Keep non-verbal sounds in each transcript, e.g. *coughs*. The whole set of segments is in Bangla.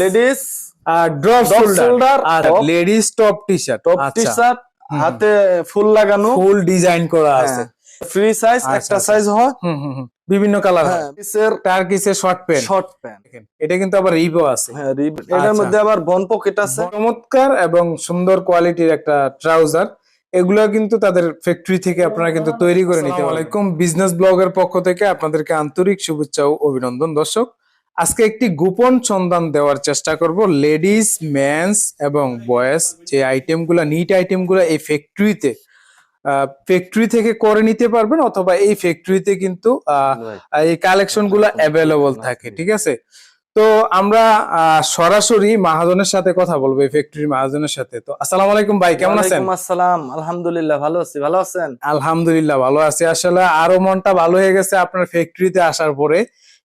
Ladies drop shoulder top. Ladies top T shirt top T shirt হাতে ফুল লাগানো। ফুল ডিজাইন করা আছে। ফ্রি সাইজ আচ্ছা, একটা আচ্ছা। সাইজ হয়। হুম, হুম, হুম। বিভিন্ন কালার হ্যাঁ। টার্কিসের শর্ট প্যান্ট শর্ট প্যান্ট এটা কিন্তু আবার রিবো আছে। হ্যাঁ এটার আচ্ছা। মধ্যে আবার বন পকেট আছে। চমৎকার এবং সুন্দর কোয়ালিটির একটা ট্রাউজার এগুলো কিন্তু তাদের ফ্যাক্টরি থেকে আপনারা কিন্তু তৈরি করে নিতে আলাইকুম। বিজনেস ব্লগের পক্ষ থেকে আপনাদেরকে আন্তরিক শুভেচ্ছা ও অভিনন্দন। দর্শক আজকে একটি গোপন সন্ধান দেওয়ার চেষ্টা করব। লেডিস মেন্স এবং বয়েজ যে আইটেমগুলো নিট আইটেমগুলো এই ফ্যাক্টরিতে ফ্যাক্টরি থেকে করে নিতে পারবেন অথবা এই ফ্যাক্টরিতে কিন্তু আহ, এই কালেকশনগুলো অ্যাভেলেবল থাকে ঠিক আছে? তো আমরা আহ, সরাসরি মাহাজনের সাথে কথা বলব এই ফ্যাক্টরি মাহাজনের সাথে। তো আসসালামু আলাইকুম ভাই কেমন আছেন? আসসালাম আলহামদুলিল্লাহ ভালো আছি ভালো আছেন? আলহামদুলিল্লাহ ভালো আছি। আসলে আরও মনটা ভালো হয়ে গেছে আপনার ফ্যাক্টরিতে আসার পরে।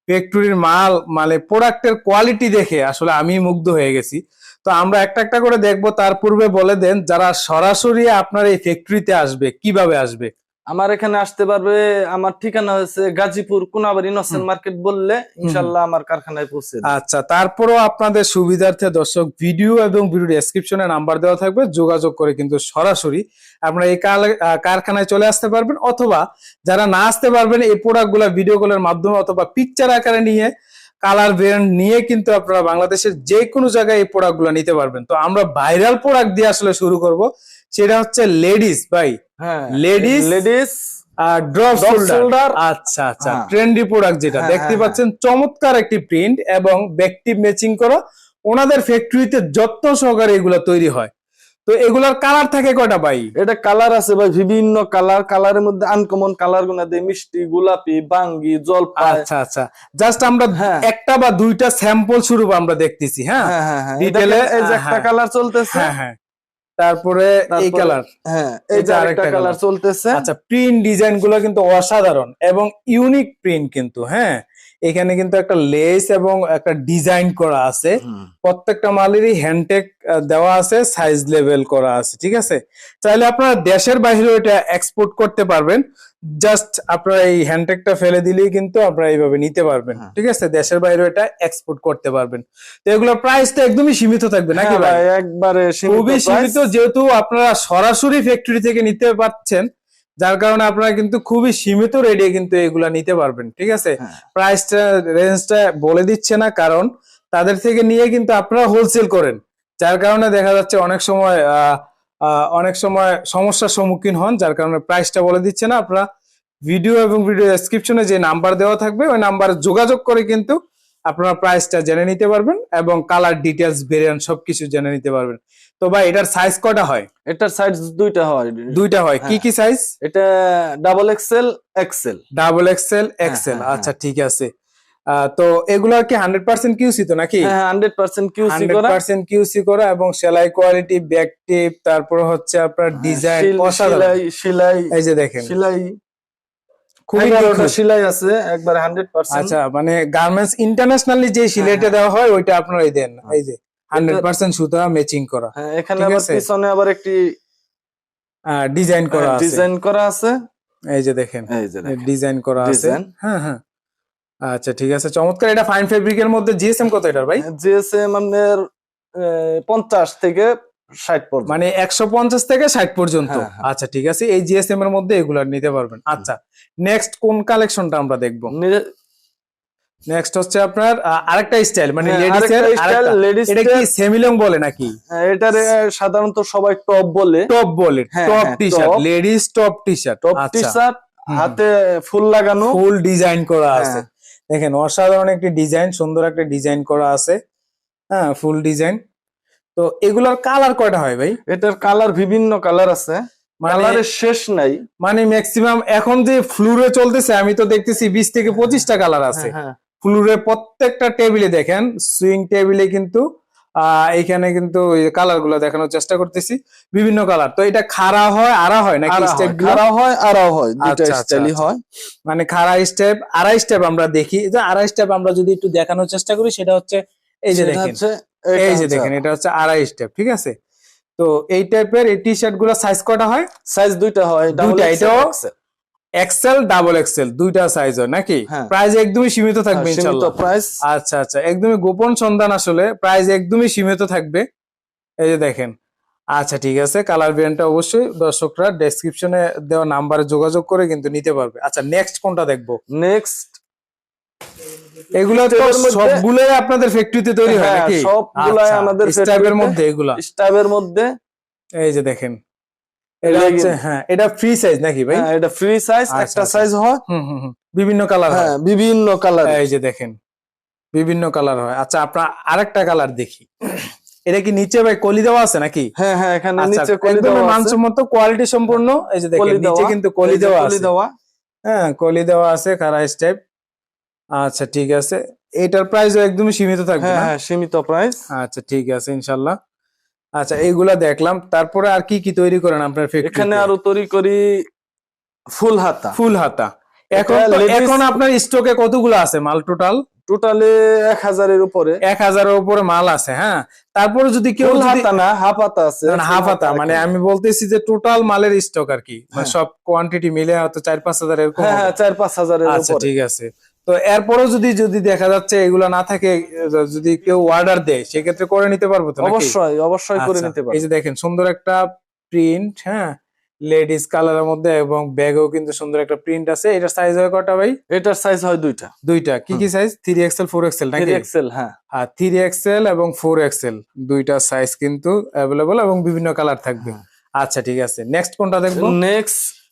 ফ্যাক্টরির মাল মানে প্রোডাক্টের কোয়ালিটি দেখে আসলে আমি মুগ্ধ হয়ে গেছি। তো আমরা একটা একটা করে দেখব। তার পূর্বে বলে দেন, যারা সরাসরি আপনার এই ফ্যাক্টরিতে আসবে, কীভাবে আসবে? আমার এখানে আসতে পারবে আমার ঠিকানা হয়েছে গাজীপুর কোনাবাড়ি নসেন মার্কেট বললে ইনশাল্লাহ আমার কারখানায় পৌঁছে আচ্ছা তারপরও আপনাদের সুবিধার্থে দর্শক ভিডিও এবং ভিডিও ডেসক্রিপশনে নাম্বার দেওয়া থাকবে যোগাযোগ করে কিন্তু সরাসরি আপনারা এই কারখানায় চলে আসতে পারবেন অথবা যারা না আসতে পারবেন এই প্রোডাক্টগুলা ভিডিও কলের মাধ্যমে অথবা পিকচার আকারে নিয়ে কালার ভেরিয়েন্ট নিয়ে কিন্তু আপনারা বাংলাদেশের যে কোনো জায়গায় এই প্রোডাক্টগুলা নিতে পারবেন। তো আমরা ভাইরাল প্রোডাক্ট দিয়ে আসলে শুরু করব। সেটা হচ্ছে লেডিস ভাই। হ্যাঁ Ladies? Ladies drop Drop shoulder. আচ্ছা আচ্ছা হ্যাঁ। ট্রেন্ডি প্রোডাক্ট যেটা। হ্যাঁ, দেখতে পাচ্ছেন চমৎকার একটি প্রিন্ট এবং ব্যক্তি ম্যাচিং করা। ওনাদের ফ্যাক্টরিতে যত্ন সহকারে এগুলা তৈরি হয়। তো এগুলার কালার থাকে কয়টা ভাই? এটা কালার আছে ভাই বিভিন্ন কালার কালারের মধ্যে আনকমন কালারগুলা দিয়ে মিষ্টি গোলাপি বাঙ্গি জল আচ্ছা আচ্ছা। জাস্ট আমরা। একটা বা দুইটা স্যাম্পল স্বরূপ আমরা দেখতেছি হ্যাঁ? একটা। কালার চলতেছে। হ্যাঁ হ্যাঁ। তারপরে এই কালার হ্যাঁ এই যে আরেকটা কালার চলতেছে। আচ্ছা প্রিন্ট ডিজাইনগুলো কিন্তু অসাধারণ এবং ইউনিক প্রিন্ট কিন্তু হ্যাঁ? এখানে কিন্তু একটা লেস এবং একটা ডিজাইন করা আছে। প্রত্যেকটা মালেরই হ্যান্ডটেক দেওয়া আছে সাইজ লেভেল করা আছে ঠিক আছে? চাইলে আপনারা দেশের বাইরে এটা এক্সপোর্ট করতে পারবেন। জাস্ট আপনারা এই হ্যান্ডটেকটা ফেলে দিলেই কিন্তু আপনারা এইভাবে নিতে পারবেন হ্যাঁ। ঠিক আছে? দেশের বাইরে এটা এক্সপোর্ট করতে পারবেন। তো এগুলোর প্রাইসটা একদমই সীমিত থাকবে নাকি হ্যাঁ ভাই? একবারে খুবই সীমিত যেহেতু আপনারা সরাসরি ফ্যাক্টরি থেকে নিতে পারছেন যার কারণে আপনারা কিন্তু খুবই সীমিত রেটে কিন্তু এগুলা নিতে পারবেন ঠিক আছে? হ্যাঁ। প্রাইসটা রেঞ্জটা বলে দিচ্ছে না কারণ তাদের থেকে নিয়ে কিন্তু আপনারা হোলসেল করেন। যার কারণে দেখা যাচ্ছে অনেক সময় অনেক সময় সমস্যার সম্মুখীন হন যার কারণে প্রাইসটা বলে দিচ্ছে না। আপনারা ভিডিও এবং ভিডিও ডেসক্রিপশনে যে নাম্বার দেওয়া থাকবে ওই নাম্বারে যোগাযোগ করে কিন্তু আপনারা প্রাইসটা জেনে নিতে পারবেন এবং কালার ডিটেলস ভেরিয়েন্ট সবকিছু জেনে নিতে পারবেন। তো ভাই এটার সাইজ কটা হয়? এটার সাইজ দুইটা হয়। দুইটা হয়। কি হ্যাঁ। কি সাইজ এটা double XL XL double XL XL হ্যাঁ, আচ্ছা ঠিক আছে। তো এগুলো কি হান্ড্রেড পার্সেন্ট কিউসি তো নাকি? হ্যাঁ হান্ড্রেড পার্সেন্ট কিউসি করা। পার্সেন্ট কিউসি করা এবং সেলাই কোয়ালিটি ব্যাক টিপ তারপর হচ্ছে আপনার ডিজাইন সেলাই সেলাই এই যে দেখেন। সেলাই। খুবই। সেলাই আছে একবার হান্ড্রেড পার্সেন্ট আচ্ছা মানে গার্মেন্টস ইন্টারন্যাশনালি যে হ্যাঁ। দেওয়া হয় ওইটা আপনারাই দেন। এই যে সুতা ম্যাচিং করা। হ্যাঁ এখানে আবার আছে। পিছনে আবার একটি ডিজাইন করা আছে। ডিজাইন করা আছে। এই যে দেখেন। ডিজাইন করা আছে। হ্যাঁ হ্যাঁ। আচ্ছা ঠিক আছে। চমৎকার এটা ফাইন ফেব্রিকের মধ্যে জিএসএম কত এটার ভাই? জিএসএম আপনার পঞ্চাশ থেকে ষাট পর্যন্ত। মানে একশো পঞ্চাশ থেকে ষাট পর্যন্ত। হ্যাঁ, হ্যাঁ। আচ্ছা ঠিক আছে। এই জিএসএম এর মধ্যে এগুলা নিতে পারবেন। আচ্ছা নেক্সট কোন কালেকশনটা আমরা দেখব? নেক্সট হচ্ছে আপনার আরেকটা স্টাইল মানে হ্যাঁ, লেডিস এর আরেকটা। এটা কি সেমিলং বলে নাকি? হ্যাঁ, এটারে সাধারণত সবাই টপ বলে। টপ বলে হ্যাঁ, টপ হ্যাঁ, T shirt ladies top T shirt top T আচ্ছা শার্ট হাতে ফুল লাগানো। ফুল ডিজাইন করা আছে। হ্যাঁ। দেখেন অসাধারণ একটি ডিজাইন সুন্দর একটা ডিজাইন করা আছে। হ্যাঁ ফুল ডিজাইন। তো এগুলোর কালার কয়টা হয় ভাই? এটার কালার বিভিন্ন কালার আছে। মানে কালারের শেষ নাই। মানে ম্যাক্সিমাম এখন যে ফ্লুরে চলতেছে আমি তো দেখতেছি বিশ থেকে পঁচিশটা কালার আছে। হ্যাঁ, হ্যাঁ। ফ্লুরে প্রত্যেকটা টেবিলে দেখেন সুইং টেবিলে কিন্তু এখানে কিন্তু কালারগুলো দেখানোর চেষ্টা করতেছি। বিভিন্ন কালার তো এটা খাড়া হয় আড়া হয় নাকি আড়া হয়, স্টেপ খাড়া হয় আড়াও হয় আচ্ছা, আচ্ছা, স্টাইলই আচ্ছা। হয়। মানে খাড়া স্টেপ আড়াই স্টেপ আমরা দেখি। যে আড়াই স্টেপ আমরা যদি একটু দেখানোর চেষ্টা করি সেটা হচ্ছে এই যে দেখেন। এই যে দেখেন এটা হচ্ছে আড়াই স্টেপ ঠিক আছে? তো এই টাইপের এই টি শার্টগুলো সাইজ কটা হয়? সাইজ দুইটা হয় দুইটা, এটাও- এক্সেল ডাবল এক্সেল দুইটা সাইজ হয় নাকি? হ্যাঁ। প্রাইস একদমই সীমিত থাকবে সীমিত প্রাইস আচ্ছা আচ্ছা একদমই গোপন সন্ধান আসলে প্রাইস একদমই সীমিত থাকবে। এই যে দেখেন আচ্ছা ঠিক আছে কালার ভ্যারিয়েন্টটা অবশ্যই দর্শকরা ডেসক্রিপশনে দেওয়া নাম্বারে যোগাযোগ করে কিন্তু নিতে পারবে। আচ্ছা নেক্সট কোনটা দেখব? নেক্সট এগুলো তো সবগুলোই আপনাদের ফ্যাক্টরিতে তৈরি হয় হ্যাঁ, নাকি? সবগুলাই আচ্ছা, আমাদের মধ্যে এগুলা। স্টাবের মধ্যে এই যে দেখেন এটা হচ্ছে হ্যাঁ এটা ফ্রি সাইজ নাকি ভাই? হ্যাঁ, এটা ফ্রি সাইজ একটা। সাইজ হয়। বিভিন্ন কালার হয়। হ্যাঁ বিভিন্ন কালার এই যে দেখেন বিভিন্ন কালার হয়। আচ্ছা আপনার আরেকটা কালার দেখি। এটা কি নিচে ভাই কলি দেওয়া আছে নাকি? হ্যাঁ হ্যাঁ এখানে আচ্ছা নিচে কলি দেওয়া আছে। মানসম্মত কোয়ালিটি সম্পূর্ণ। এই যে দেখেন নিচে কিন্তু কলি দেওয়া কলি আছে। দেওয়া। হ্যাঁ কলি দেওয়া আছে কারা স্টেপ আচ্ছা ঠিক আছে। এটার প্রাইসও একদমই সীমিত থাকবে হ্যাঁ না? হ্যাঁ সীমিত প্রাইস আচ্ছা ঠিক আছে ইনশাল্লাহ আচ্ছা এইগুলা দেখলাম। তারপরে আর কি কি তৈরি করেন আপনার এখানে আরও তৈরি করি ফুল হাতা। ফুল হাতা। এখন এখন আপনার স্টকে কতগুলো আছে মাল টোটাল টোটালে এক হাজারের উপরে। এক হাজারের উপরে মাল আছে হ্যাঁ? তারপরে যদি কেউ হাতা না হাফ হাতা আছে। হাফ হাতা। মানে আমি বলতেছি যে টোটাল মালের স্টক আর কি। মানে হ্যাঁ। সব কোয়ান্টিটি মিলে হয়তো চার পাঁচ হাজার এরকম হ্যাঁ। হ্যাঁ চার পাঁচ হাজারের আচ্ছা ঠিক আছে। তো এরপরও যদি যদি দেখা যাচ্ছে এগুলা না থাকে যদি কেউ অর্ডার দেয় সেক্ষেত্রে করে নিতে পারব তো অবশ্যই অবশ্যই করে আচ্ছা, নিতে এই যে দেখেন সুন্দর একটা প্রিন্ট হ্যাঁ? লেডিস কালারের মধ্যে এবং ব্যাগেও কিন্তু সুন্দর একটা প্রিন্ট আছে। এটার সাইজ হয় কটা ভাই? এটার সাইজ হয় দুইটা। দুইটা। কি কি size three XL four XL নাকি? এক্সেল হ্যাঁ। আর থ্রি এক্সেল এবং ফোর এক্সেল দুইটা সাইজ কিন্তু অ্যাভেলেবল এবং বিভিন্ন কালার থাকবে। হ্যাঁ। আচ্ছা ঠিক আছে। নেক্সট কোনটা দেখব? Next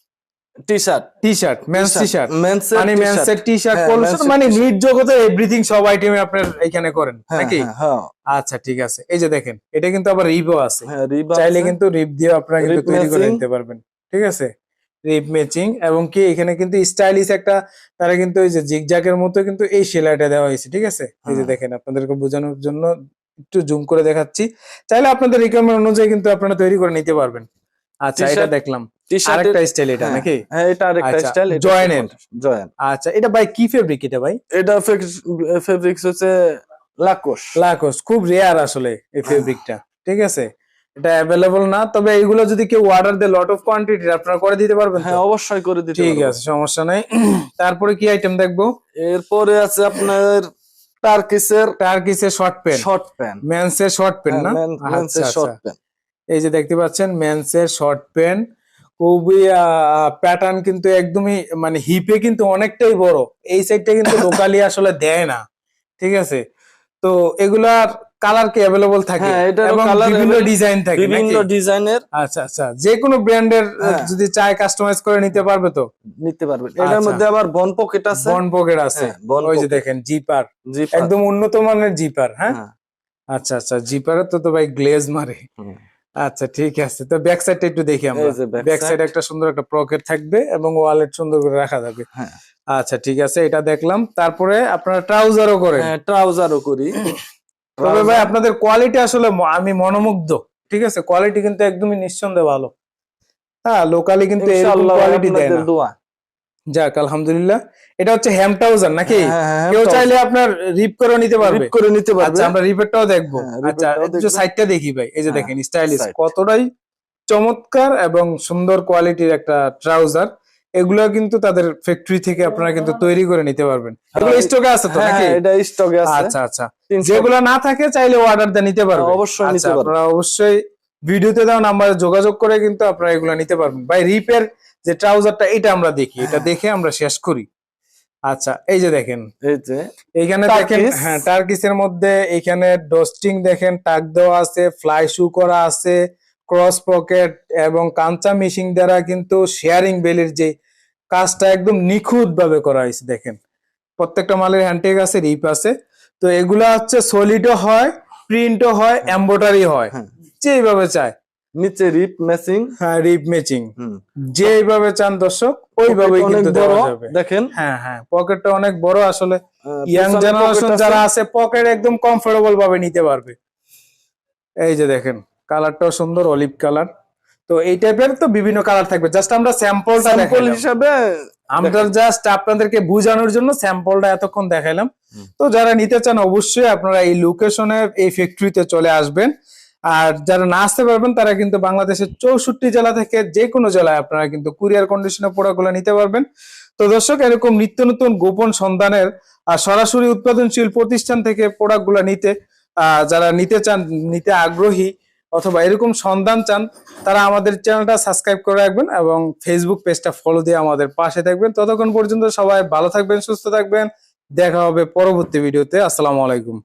T shirt T shirt men's T shirt men's মানে মেন্স টি শার্ট হ্যাঁ, মানে t-shirt। নিট জগতে এভরিথিং সব আইটেমে আপনার এখানে করেন নাকি? হ্যাঁ আচ্ছা ঠিক আছে। এই যে দেখেন এটা কিন্তু আবার রিবও আছে। হ্যাঁ চাইলে কিন্তু রিপ দিয়ে আপনারা কিন্তু তৈরি করে নিতে পারবেন ঠিক আছে? রিপ ম্যাচিং এবং কি এখানে কিন্তু স্টাইলিশ একটা তারা কিন্তু ওই যে জিগজাকের মতো কিন্তু এই সেলাইটা দেওয়া হয়েছে ঠিক আছে? এই যে হ্যাঁ। দেখেন আপনাদেরকে বোঝানোর জন্য একটু জুম করে দেখাচ্ছি। চাইলে আপনাদের রিকোয়ারমেন্ট অনুযায়ী কিন্তু আপনারা তৈরি করে নিতে পারবেন। আচ্ছা এটা দেখলাম। আরেকটা স্টাইল এটা নাকি? হ্যাঁ এটা আরেকটা আচ্ছা, স্টাইল। জয়েন আচ্ছা এটা ভাই কি ফেব্রিক এটা ভাই? এটা ফেব্রিক্স হচ্ছে লাকোস খুব রেয়ার আসলে এই হ্যাঁ। ফেব্রিকটা ঠিক আছে? এটা অ্যাভেলেবল না তবে এইগুলো যদি কেউ অর্ডার দেয় লট অফ কোয়ান্টিটি আপনারা করে দিতে পারবেন হ্যাঁ অবশ্যই করে দিতে ঠিক আছে সমস্যা নাই। তারপরে কি আইটেম দেখব? এরপরে আছে আপনার টার্কিসের টার্কিসের শর্ট প্যান্ট শর্ট প্যান্ট মেন্সের শর্ট প্যান্ট না? আচ্ছা, শর্ট আচ্ছা। প্যান্ট এই যে দেখতে পাচ্ছেন মেন্সের শর্ট প্যান্ট খুবই প্যাটার্ন কিন্তু একদমই মানে হিপে কিন্তু অনেকটাই বড়। এই সাইডটা কিন্তু লোকালি আসলে দেয় না। ঠিক আছে? তো এগুলার কালার কি অ্যাভেলেবল থাকে? হ্যাঁ, এবং বিভিন্ন ডিজাইন থাকে বিভিন্ন? ডিজাইনের আচ্ছা আচ্ছা। যে কোনো ব্র্যান্ডের। যদি চায় কাস্টমাইজ করে নিতে পারবে তো? নিতে পারবে। এটার আচ্ছা। মধ্যে আবার বন পকেট আছে। বন পকেট আছে। হ্যাঁ, ওই যে দেখেন জিপার একদম উন্নত মানের জিপার হ্যাঁ? হ্যাঁ। আচ্ছা আচ্ছা। জিপারে তো তো ভাই গ্লেজ মারে। আচ্ছা ঠিক আছে। তো ব্যাক সাইডটা একটু দেখি আমরা। ব্যাক সাইড একটা সুন্দর একটা পকেট থাকবে এবং ওয়ালেট সুন্দর করে রাখা যাবে হ্যাঁ। আচ্ছা ঠিক আছে এটা দেখলাম। তারপরে আপনারা ট্রাউজারও করেন। হ্যাঁ ট্রাউজারও করি। *coughs* তবে ভাই আপনাদের কোয়ালিটি আসলে আমি মনোমুগ্ধ। ঠিক আছে কোয়ালিটি কিন্তু একদমই নিঃসন্দেহে ভালো। হ্যাঁ লোকালি কিন্তু এই কোয়ালিটি দেয় না। দোয়া। যাক আলহামদুলিল্লাহ। এটা হচ্ছে হ্যাম ট্রাউজার নাকি? হ্যাঁ, হ্যাঁ, কেউ চাইলে আপনার রিপ করে নিতে পারবে। Rip করে নিতে পারবে। আচ্ছা আমরা রিপেটটাও দেখব। হ্যাঁ, আচ্ছা একটু সাইডটা দেখি ভাই। এই যে দেখেন স্টাইলিশ কতটাই চমৎকার এবং সুন্দর কোয়ালিটির একটা ট্রাউজার এগুলো কিন্তু তাদের ফ্যাক্টরি থেকে আপনারা কিন্তু তৈরি করে নিতে পারবেন। এগুলো স্টকে আছে তো নাকি? এটা স্টকে আছে। আচ্ছা আচ্ছা। 300 যেগুলো না থাকে চাইলে অর্ডার দিয়ে নিতে পারবেন। অবশ্যই নিতে আচ্ছা পারবেন। আপনারা অবশ্যই ভিডিওতে দেওয়া নাম্বারে যোগাযোগ করে কিন্তু আপনারা এগুলো নিতে পারবেন। ভাই রিপের যে ট্রাউজারটা এটা আমরা দেখি এটা হ্যাঁ। দেখে আমরা শেষ করি। আচ্ছা এই যে দেখেন। এই যে এইখানে দেখেন হ্যাঁ টার্কিসের মধ্যে এখানে ডস্টিং দেখেন টাক দেওয়া আছে ফ্লাই শু করা আছে ক্রস পকেট এবং কাঞ্চা মিশিং দ্বারা কিন্তু শেয়ারিং বেলের যে কাজটা একদম নিখুঁত ভাবে করা হয়েছে দেখেন। প্রত্যেকটা মালের হ্যান্ডটেক আছে রিপ আছে। তো এগুলা হচ্ছে সলিডও হয় প্রিন্টও হয় এম্বোটারি হয়। হ্যাঁ। যেইভাবে চায়। নিচে রিপ ম্যাচিং হ্যাঁ রিপ ম্যাচিং যেইভাবে চান দর্শক ওইভাবে কিন্তু দেওয়া যাবে। দেখেন। হ্যাঁ হ্যাঁ পকেটটা অনেক বড়। আসলে ইয়াং জেনারেশন যারা আছে পকেট একদম কমফোর্টেবল ভাবে নিতে পারবে। এই যে দেখেন কালারটাও সুন্দর অলিভ কালার তো এই টাইপের তো বিভিন্ন কালার থাকবে। জাস্ট আমরা স্যাম্পলটা স্যাম্পল হিসাবে আমরা জাস্ট আপনাদেরকে বোঝানোর জন্য স্যাম্পলটা এতক্ষণ দেখাইলাম। তো যারা নিতে চান অবশ্যই আপনারা এই লোকেশনের এই ফ্যাক্টরিতে চলে আসবেন। আর যারা না আসতে পারবেন, তারা কিন্তু বাংলাদেশের চৌষট্টি জেলা থেকে যে কোনো জেলায় আপনারা কিন্তু কুরিয়ার কন্ডিশনে প্রোডাক্টগুলো নিতে পারবেন। তো দর্শক, এরকম নিত্য নতুন গোপন সন্ধানের সরাসরি উৎপাদনশীল প্রতিষ্ঠান থেকে প্রোডাক্টগুলো নিতে যারা নিতে চান, নিতে আগ্রহী অথবা এরকম সন্ধান চান, তারা আমাদের চ্যানেলটা সাবস্ক্রাইব করে রাখবেন এবং ফেসবুক পেজটা ফলো দিয়ে আমাদের পাশে থাকবেন। ততক্ষণ পর্যন্ত সবাই ভালো থাকবেন, সুস্থ থাকবেন। দেখা হবে পরবর্তী ভিডিওতে আসসালামু আলাইকুম।